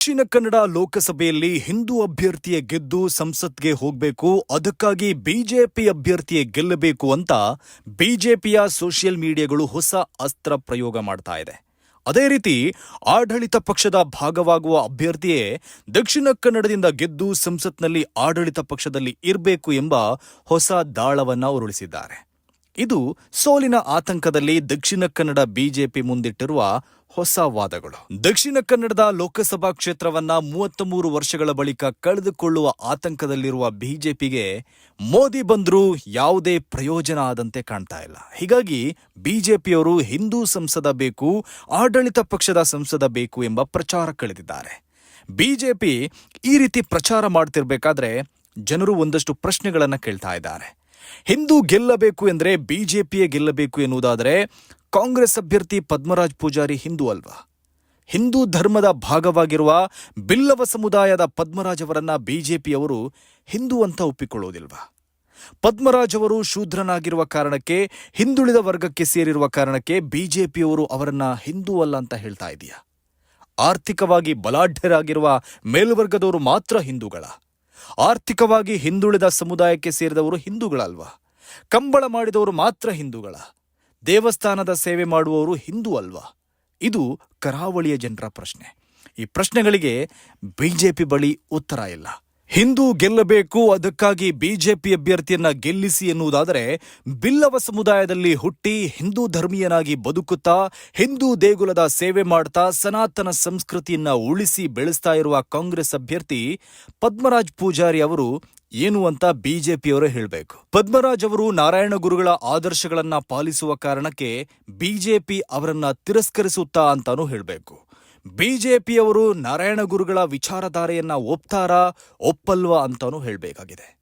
ದಕ್ಷಿಣ ಕನ್ನಡ ಲೋಕಸಭೆಯಲ್ಲಿ ಹಿಂದೂ ಅಭ್ಯರ್ಥಿಯ ಗೆದ್ದು ಸಂಸತ್ಗೆ ಹೋಗಬೇಕು, ಅದಕ್ಕಾಗಿ ಬಿಜೆಪಿ ಅಭ್ಯರ್ಥಿಯೇ ಗೆಲ್ಲಬೇಕು ಅಂತ ಬಿಜೆಪಿಯ ಸೋಷಿಯಲ್ ಮೀಡಿಯಾಗಳು ಹೊಸ ಅಸ್ತ್ರ ಪ್ರಯೋಗ ಮಾಡ್ತಾ ಇದೆ. ಅದೇ ರೀತಿ ಆಡಳಿತ ಪಕ್ಷದ ಭಾಗವಾಗುವ ಅಭ್ಯರ್ಥಿಯೇ ದಕ್ಷಿಣ ಕನ್ನಡದಿಂದ ಗೆದ್ದು ಸಂಸತ್ನಲ್ಲಿ ಆಡಳಿತ ಪಕ್ಷದಲ್ಲಿ ಇರಬೇಕು ಎಂಬ ಹೊಸ ದಾಳವನ್ನು ಉರುಳಿಸಿದ್ದಾರೆ. ಇದು ಸೋಲಿನ ಆತಂಕದಲ್ಲಿ ದಕ್ಷಿಣ ಕನ್ನಡ ಬಿಜೆಪಿ ಮುಂದಿಟ್ಟಿರುವ ಹೊಸ ವಾದಗಳು. ದಕ್ಷಿಣ ಕನ್ನಡದ ಲೋಕಸಭಾ ಕ್ಷೇತ್ರವನ್ನ ಮೂವತ್ತ ಮೂರು ವರ್ಷಗಳ ಬಳಿಕ ಕಳೆದುಕೊಳ್ಳುವ ಆತಂಕದಲ್ಲಿರುವ ಬಿಜೆಪಿಗೆ ಮೋದಿ ಬಂದರೂ ಯಾವುದೇ ಪ್ರಯೋಜನ ಆದಂತೆ ಕಾಣ್ತಾ ಇಲ್ಲ. ಹೀಗಾಗಿ ಬಿಜೆಪಿಯವರು ಹಿಂದೂ ಸಂಸದ ಬೇಕು, ಆಡಳಿತ ಪಕ್ಷದ ಸಂಸದ ಬೇಕು ಎಂಬ ಪ್ರಚಾರ ಕಳೆದಿದ್ದಾರೆ. ಬಿಜೆಪಿ ಈ ರೀತಿ ಪ್ರಚಾರ ಮಾಡ್ತಿರ್ಬೇಕಾದ್ರೆ ಜನರು ಒಂದಷ್ಟು ಪ್ರಶ್ನೆಗಳನ್ನ ಕೇಳ್ತಾ ಇದ್ದಾರೆ. ಹಿಂದೂ ಗೆಲ್ಲಬೇಕು ಎಂದರೆ ಬಿಜೆಪಿಯೇ ಗೆಲ್ಲಬೇಕು ಎನ್ನುವುದಾದರೆ ಕಾಂಗ್ರೆಸ್ ಅಭ್ಯರ್ಥಿ ಪದ್ಮರಾಜ್ ಪೂಜಾರಿ ಹಿಂದೂ ಅಲ್ವಾ? ಹಿಂದೂ ಧರ್ಮದ ಭಾಗವಾಗಿರುವ ಬಿಲ್ಲವ ಸಮುದಾಯದ ಪದ್ಮರಾಜ್ ಅವರನ್ನ ಬಿಜೆಪಿಯವರು ಹಿಂದೂ ಅಂತ ಒಪ್ಪಿಕೊಳ್ಳೋದಿಲ್ವಾ? ಪದ್ಮರಾಜ್ ಅವರು ಶೂದ್ರನಾಗಿರುವ ಕಾರಣಕ್ಕೆ, ಹಿಂದುಳಿದ ವರ್ಗಕ್ಕೆ ಸೇರಿರುವ ಕಾರಣಕ್ಕೆ ಬಿಜೆಪಿಯವರು ಅವರನ್ನ ಹಿಂದೂ ಅಲ್ಲ ಅಂತ ಹೇಳ್ತಾ ಇದೆಯಾ? ಆರ್ಥಿಕವಾಗಿ ಬಲಾಢ್ಯರಾಗಿರುವ ಮೇಲ್ವರ್ಗದವರು ಮಾತ್ರ ಹಿಂದೂಗಳ. ಆರ್ಥಿಕವಾಗಿ ಹಿಂದುಳಿದ ಸಮುದಾಯಕ್ಕೆ ಸೇರಿದವರು ಹಿಂದೂಗಳಲ್ವಾ? ಕಂಬಳ ಮಾಡಿದವರು ಮಾತ್ರ ಹಿಂದೂಗಳ. ದೇವಸ್ಥಾನದ ಸೇವೆ ಮಾಡುವವರು ಹಿಂದೂ ಅಲ್ವಾ? ಇದು ಕರಾವಳಿಯ ಜನರ ಪ್ರಶ್ನೆ. ಈ ಪ್ರಶ್ನೆಗಳಿಗೆ ಬಿಜೆಪಿ ಬಳಿ ಉತ್ತರ ಇಲ್ಲ. ಹಿಂದೂ ಗೆಲ್ಲಬೇಕು, ಅದಕ್ಕಾಗಿ ಬಿಜೆಪಿ ಅಭ್ಯರ್ಥಿಯನ್ನ ಗೆಲ್ಲಿಸಿ ಎನ್ನುವುದಾದರೆ ಬಿಲ್ಲವ ಸಮುದಾಯದಲ್ಲಿ ಹುಟ್ಟಿ ಹಿಂದೂ ಧರ್ಮೀಯನಾಗಿ ಬದುಕುತ್ತಾ, ಹಿಂದೂ ದೇಗುಲದ ಸೇವೆ ಮಾಡ್ತಾ, ಸನಾತನ ಸಂಸ್ಕೃತಿಯನ್ನ ಉಳಿಸಿ ಬೆಳೆಸ್ತಾ ಇರುವ ಕಾಂಗ್ರೆಸ್ ಅಭ್ಯರ್ಥಿ ಪದ್ಮರಾಜ್ ಪೂಜಾರಿ ಅವರು ಏನು ಅಂತ ಬಿಜೆಪಿಯವರೇ ಹೇಳಬೇಕು. ಪದ್ಮರಾಜ್ ಅವರು ನಾರಾಯಣ ಗುರುಗಳ ಆದರ್ಶಗಳನ್ನ ಪಾಲಿಸುವ ಕಾರಣಕ್ಕೆ ಬಿಜೆಪಿ ಅವರನ್ನ ತಿರಸ್ಕರಿಸುತ್ತಾ ಅಂತಾನೂ ಹೇಳಬೇಕು. ಬಿಜೆಪಿಯವರು ನಾರಾಯಣ ಗುರುಗಳ ವಿಚಾರಧಾರೆಯನ್ನ ಒಪ್ತಾರಾ, ಒಪ್ಪಲ್ವಾ ಅಂತಾನೂ ಹೇಳಬೇಕಾಗಿದೆ.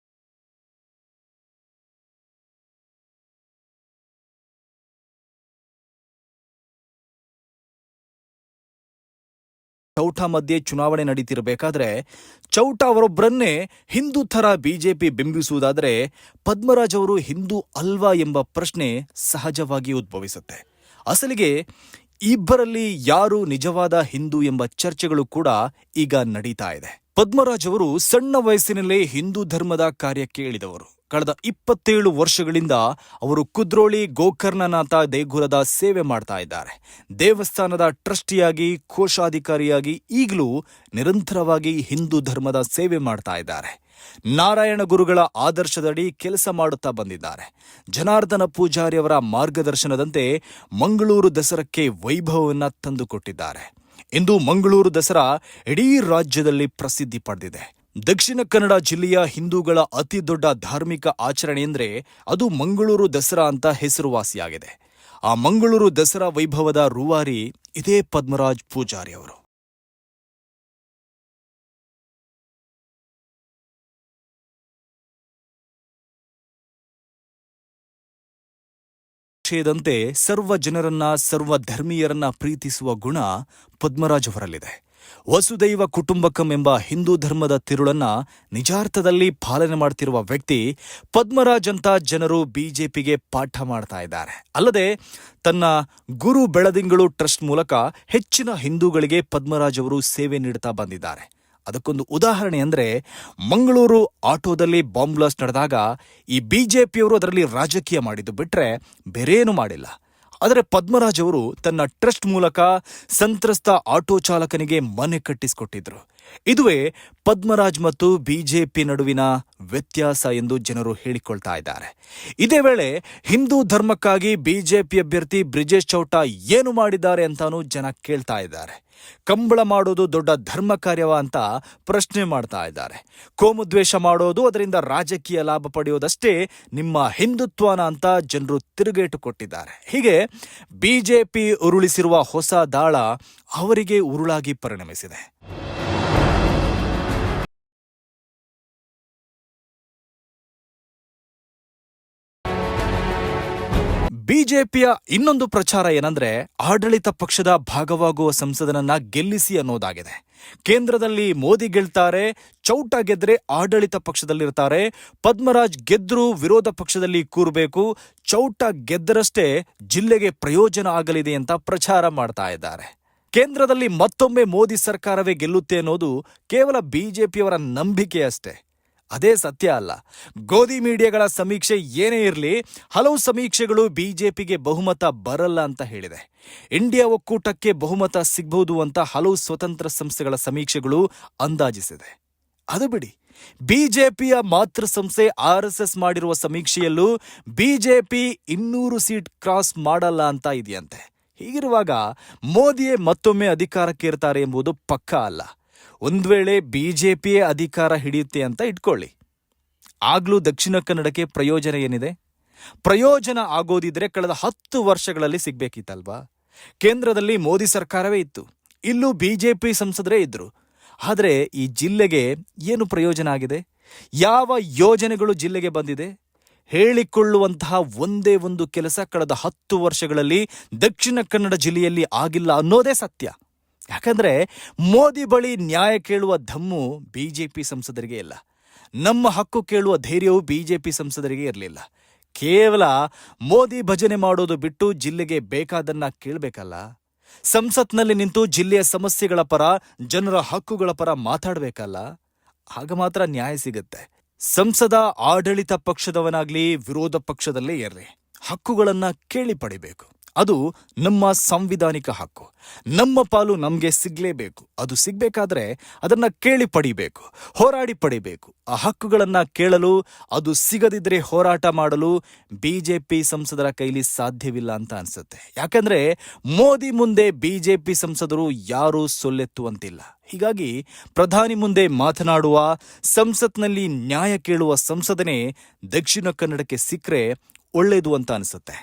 ಚೌಟ ಮಧ್ಯೆ ಚುನಾವಣೆ ನಡೀತಿರಬೇಕಾದ್ರೆ, ಚೌಟ ಅವರೊಬ್ಬರನ್ನೇ ಹಿಂದೂ ಥರ ಬಿಜೆಪಿ ಬಿಂಬಿಸುವುದಾದರೆ ಪದ್ಮರಾಜ್ ಅವರು ಹಿಂದೂ ಅಲ್ವಾ ಎಂಬ ಪ್ರಶ್ನೆ ಸಹಜವಾಗಿ ಉದ್ಭವಿಸುತ್ತೆ. ಅಸಲಿಗೆ ಇಬ್ಬರಲ್ಲಿ ಯಾರು ನಿಜವಾದ ಹಿಂದೂ ಎಂಬ ಚರ್ಚೆಗಳು ಕೂಡ ಈಗ ನಡೀತಾ ಇದೆ. ಪದ್ಮರಾಜ್ ಅವರು ಸಣ್ಣ ವಯಸ್ಸಿನಲ್ಲೇ ಹಿಂದೂ ಧರ್ಮದ ಕಾರ್ಯಕ್ಕೆ ಇಳಿದವರು ಕಳೆದ ಇಪ್ಪತ್ತೇಳು ವರ್ಷಗಳಿಂದ ಅವರು ಕುದ್ರೋಳಿ ಗೋಕರ್ಣನಾಥ ದೇಗುಲದ ಸೇವೆ ಮಾಡ್ತಾ ಇದ್ದಾರೆ. ದೇವಸ್ಥಾನದ ಟ್ರಸ್ಟಿಯಾಗಿ, ಕೋಶಾಧಿಕಾರಿಯಾಗಿ ಈಗಲೂ ನಿರಂತರವಾಗಿ ಹಿಂದೂ ಧರ್ಮದ ಸೇವೆ ಮಾಡ್ತಾ ಇದ್ದಾರೆ. ನಾರಾಯಣ ಗುರುಗಳ ಆದರ್ಶದಡಿ ಕೆಲಸ ಮಾಡುತ್ತಾ ಬಂದಿದ್ದಾರೆ. ಜನಾರ್ದನ ಪೂಜಾರಿಯವರ ಮಾರ್ಗದರ್ಶನದಂತೆ ಮಂಗಳೂರು ದಸರಕ್ಕೆ ವೈಭವವನ್ನ ತಂದುಕೊಟ್ಟಿದ್ದಾರೆ. ಇಂದು ಮಂಗಳೂರು ದಸರಾ ಇಡೀ ರಾಜ್ಯದಲ್ಲಿ ಪ್ರಸಿದ್ಧಿ ಪಡೆದಿದೆ. ದಕ್ಷಿಣ ಕನ್ನಡ ಜಿಲ್ಲೆಯ ಹಿಂದೂಗಳ ಅತಿ ದೊಡ್ಡ ಧಾರ್ಮಿಕ ಆಚರಣೆ ಎಂದರೆ ಅದು ಮಂಗಳೂರು ದಸರಾ ಅಂತ ಹೆಸರುವಾಸಿಯಾಗಿದೆ. ಆ ಮಂಗಳೂರು ದಸರಾ ವೈಭವದ ರೂವಾರಿ ಇದೇ ಪದ್ಮರಾಜ್ ಪೂಜಾರಿ ಅವರು. ದಂತೆ ಸರ್ವ ಜನರನ್ನ ಸರ್ವ ಧರ್ಮೀಯರನ್ನ ಪ್ರೀತಿಸುವ ಗುಣ ಪದ್ಮರಾಜ್ ಅವರಲ್ಲಿದೆ. ವಸುದೈವ ಕುಟುಂಬಕಂ ಎಂಬ ಹಿಂದೂ ಧರ್ಮದ ತಿರುಳನ್ನ ನಿಜಾರ್ಥದಲ್ಲಿ ಪಾಲನೆ ಮಾಡ್ತಿರುವ ವ್ಯಕ್ತಿ ಪದ್ಮರಾಜ್ ಅಂತ ಜನರು ಬಿಜೆಪಿಗೆ ಪಾಠ ಮಾಡ್ತಾ ಇದ್ದಾರೆ. ಅಲ್ಲದೆ ತನ್ನ ಗುರು ಬೆಳದಿಂಗಳು ಟ್ರಸ್ಟ್ ಮೂಲಕ ಹೆಚ್ಚಿನ ಹಿಂದೂಗಳಿಗೆ ಪದ್ಮರಾಜ್ ಅವರು ಸೇವೆ ನೀಡುತ್ತಾ ಬಂದಿದ್ದಾರೆ. ಅದಕ್ಕೊಂದು ಉದಾಹರಣೆ ಅಂದ್ರೆ ಮಂಗಳೂರು ಆಟೋದಲ್ಲಿ ಬಾಂಬ್ ಬ್ಲಾಸ್ಟ್ ನಡೆದಾಗ ಈ ಬಿಜೆಪಿಯವರು ಅದರಲ್ಲಿ ರಾಜಕೀಯ ಮಾಡಿದ್ದು ಬಿಟ್ಟರೆ ಬೇರೇನು ಮಾಡಿಲ್ಲ. ಆದರೆ ಪದ್ಮರಾಜ್ ಅವರು ತನ್ನ ಟ್ರಸ್ಟ್ ಮೂಲಕ ಸಂತ್ರಸ್ತ ಆಟೋ ಚಾಲಕನಿಗೆ ಮನೆ ಕಟ್ಟಿಸಿಕೊಟ್ಟಿದ್ರು. ಇದುವೇ ಪದ್ಮರಾಜ್ ಮತ್ತು ಬಿಜೆಪಿ ನಡುವಿನ ವ್ಯತ್ಯಾಸ ಎಂದು ಜನರು ಹೇಳಿಕೊಳ್ತಾ ಇದ್ದಾರೆ. ಇದೇ ವೇಳೆ ಹಿಂದೂ ಧರ್ಮಕ್ಕಾಗಿ ಬಿಜೆಪಿ ಅಭ್ಯರ್ಥಿ ಬ್ರಿಜೇಶ್ ಚೌಟ ಏನು ಮಾಡಿದ್ದಾರೆ ಅಂತಾನೂ ಜನ ಕೇಳ್ತಾ ಇದ್ದಾರೆ. ಕಂಬಳ ಮಾಡೋದು ದೊಡ್ಡ ಧರ್ಮ ಕಾರ್ಯವ ಅಂತ ಪ್ರಶ್ನೆ ಮಾಡ್ತಾ ಇದ್ದಾರೆ. ಕೋಮುದ್ವೇಷ ಮಾಡೋದು ಅದರಿಂದ ರಾಜಕೀಯ ಲಾಭ ಪಡೆಯೋದಷ್ಟೇ ನಿಮ್ಮ ಹಿಂದುತ್ವನ ಅಂತ ಜನರು ತಿರುಗೇಟು ಕೊಟ್ಟಿದ್ದಾರೆ. ಹೀಗೆ ಬಿಜೆಪಿ ಉರುಳಿಸಿರುವ ಹೊಸ ದಾಳ ಅವರಿಗೆ ಉರುಳಾಗಿ ಪರಿಣಮಿಸಿದೆ. ಬಿಜೆಪಿಯ ಇನ್ನೊಂದು ಪ್ರಚಾರ ಏನಂದ್ರೆ ಆಡಳಿತ ಪಕ್ಷದ ಭಾಗವಾಗುವ ಸಂಸದನನ್ನ ಗೆಲ್ಲಿಸಿ ಅನ್ನೋದಾಗಿದೆ. ಕೇಂದ್ರದಲ್ಲಿ ಮೋದಿ ಗೆಲ್ತಾರೆ, ಚೌಟ ಗೆದ್ರೆ ಆಡಳಿತ ಪಕ್ಷದಲ್ಲಿರ್ತಾರೆ, ಪದ್ಮರಾಜ್ ಗೆದ್ರು ವಿರೋಧ ಪಕ್ಷದಲ್ಲಿ ಕೂರಬೇಕು, ಚೌಟ ಗೆದ್ದರಷ್ಟೇ ಜಿಲ್ಲೆಗೆ ಪ್ರಯೋಜನ ಆಗಲಿದೆ ಅಂತ ಪ್ರಚಾರ ಮಾಡ್ತಾ ಇದ್ದಾರೆ. ಕೇಂದ್ರದಲ್ಲಿ ಮತ್ತೊಮ್ಮೆ ಮೋದಿ ಸರ್ಕಾರವೇ ಗೆಲ್ಲುತ್ತೆ ಅನ್ನೋದು ಕೇವಲ ಬಿಜೆಪಿಯವರ ನಂಬಿಕೆ ಅಷ್ಟೇ ಅದೇ ಸತ್ಯ ಅಲ್ಲ. ಗೋಧಿ ಮೀಡಿಯಾಗಳ ಸಮೀಕ್ಷೆ ಏನೇ ಇರಲಿ, ಹಲವು ಸಮೀಕ್ಷೆಗಳು ಬಿಜೆಪಿಗೆ ಬಹುಮತ ಬರಲ್ಲ ಅಂತ ಹೇಳಿದೆ. ಇಂಡಿಯಾ ಒಕ್ಕೂಟಕ್ಕೆ ಬಹುಮತ ಸಿಗಬಹುದು ಅಂತ ಹಲವು ಸ್ವತಂತ್ರ ಸಂಸ್ಥೆಗಳ ಸಮೀಕ್ಷೆಗಳು ಅಂದಾಜಿಸಿದೆ. ಅದು ಬಿಡಿ. ಬಿಜೆಪಿಯ ಮಾತೃ ಸಂಸ್ಥೆ ಆರ್ ಎಸ್ ಎಸ್ ಮಾಡಿರುವ ಸಮೀಕ್ಷೆಯಲ್ಲೂ ಬಿಜೆಪಿ ಇನ್ನೂರು ಸೀಟ್ ಕ್ರಾಸ್ ಮಾಡಲ್ಲ ಅಂತ ಇದೆಯಂತೆ. ಹೀಗಿರುವಾಗ ಮೋದಿಯೇ ಮತ್ತೊಮ್ಮೆ ಅಧಿಕಾರಕ್ಕೇರ್ತಾರೆ ಎಂಬುದು ಪಕ್ಕಾ ಅಲ್ಲ. ಒಂದ್ ವೇಳೆ ಪಿಯೇ ಅಧಿಕಾರ ಹಿಡಿಯುತ್ತೆ ಅಂತ ಇಟ್ಕೊಳ್ಳಿ. ಆಗ್ಲೂ ದಕ್ಷಿಣ ಕನ್ನಡಕ್ಕೆ ಪ್ರಯೋಜನ ಏನಿದೆ? ಪ್ರಯೋಜನ ಆಗೋದಿದ್ರೆ ಕಳೆದ ಹತ್ತು ವರ್ಷಗಳಲ್ಲಿ ಸಿಗ್ಬೇಕಿತ್ತಲ್ವಾ? ಕೇಂದ್ರದಲ್ಲಿ ಮೋದಿ ಸರ್ಕಾರವೇ ಇತ್ತು. ಇಲ್ಲೂ ಬಿ ಜೆ ಪಿ ಸಂಸದರೇ ಇದ್ರು. ಆದರೆ ಈ ಜಿಲ್ಲೆಗೆ ಏನು ಪ್ರಯೋಜನ ಆಗಿದೆ? ಯಾವ ಯೋಜನೆಗಳು ಜಿಲ್ಲೆಗೆ ಬಂದಿದೆ? ಹೇಳಿಕೊಳ್ಳುವಂತಹ ಒಂದೇ ಒಂದು ಕೆಲಸ ಕಳೆದ ಹತ್ತು ವರ್ಷಗಳಲ್ಲಿ ದಕ್ಷಿಣ ಕನ್ನಡ ಜಿಲ್ಲೆಯಲ್ಲಿ ಆಗಿಲ್ಲ ಅನ್ನೋದೇ ಸತ್ಯ. ಯಾಕಂದ್ರೆ ಮೋದಿ ಬಳಿ ನ್ಯಾಯ ಕೇಳುವ ಧಮ್ಮು ಬಿಜೆಪಿ ಸಂಸದರಿಗೆ ಇಲ್ಲ. ನಮ್ಮ ಹಕ್ಕು ಕೇಳುವ ಧೈರ್ಯವು ಬಿಜೆಪಿ ಸಂಸದರಿಗೆ ಇರಲಿಲ್ಲ. ಕೇವಲ ಮೋದಿ ಭಜನೆ ಮಾಡೋದು ಬಿಟ್ಟು ಜಿಲ್ಲೆಗೆ ಬೇಕಾದನ್ನ ಕೇಳಬೇಕಲ್ಲ. ಸಂಸತ್ನಲ್ಲಿ ನಿಂತು ಜಿಲ್ಲೆಯ ಸಮಸ್ಯೆಗಳ ಪರ, ಜನರ ಹಕ್ಕುಗಳ ಪರ ಮಾತಾಡಬೇಕಲ್ಲ. ಆಗ ಮಾತ್ರ ನ್ಯಾಯ ಸಿಗುತ್ತೆ. ಸಂಸದ ಆಡಳಿತ ಪಕ್ಷದವನಾಗ್ಲಿ ವಿರೋಧ ಪಕ್ಷದಲ್ಲೇ ಇರ್ರಿ. ಹಕ್ಕುಗಳನ್ನ ಕೇಳಿ ಪಡಿಬೇಕು. ಅದು ನಮ್ಮ ಸಾಂವಿಧಾನಿಕ ಹಕ್ಕು. ನಮ್ಮ ಪಾಲು ನಮಗೆ ಸಿಗ್ಲೇಬೇಕು. ಅದು ಸಿಗ್ಬೇಕಾದ್ರೆ ಅದನ್ನ ಕೇಳಿ ಪಡಿಬೇಕು, ಹೋರಾಡಿ ಪಡಿಬೇಕು. ಆ ಹಕ್ಕುಗಳನ್ನ ಕೇಳಲು, ಅದು ಸಿಗದಿದ್ರೆ ಹೋರಾಟ ಮಾಡಲು ಬಿಜೆಪಿ ಸಂಸದರ ಕೈಲಿ ಸಾಧ್ಯವಿಲ್ಲ ಅಂತ ಅನ್ಸುತ್ತೆ. ಯಾಕಂದ್ರೆ ಮೋದಿ ಮುಂದೆ ಬಿಜೆಪಿ ಸಂಸದರು ಯಾರೂ ಸೊಲ್ಲೆತ್ತುವಂತಿಲ್ಲ. ಹೀಗಾಗಿ ಪ್ರಧಾನಿ ಮುಂದೆ ಮಾತನಾಡುವ, ಸಂಸತ್ನಲ್ಲಿ ನ್ಯಾಯ ಕೇಳುವ ಸಂಸದನೇ ದಕ್ಷಿಣ ಕನ್ನಡಕ್ಕೆ ಸಿಕ್ಕರೆ ಒಳ್ಳೆಯದು ಅಂತ ಅನ್ಸುತ್ತೆ.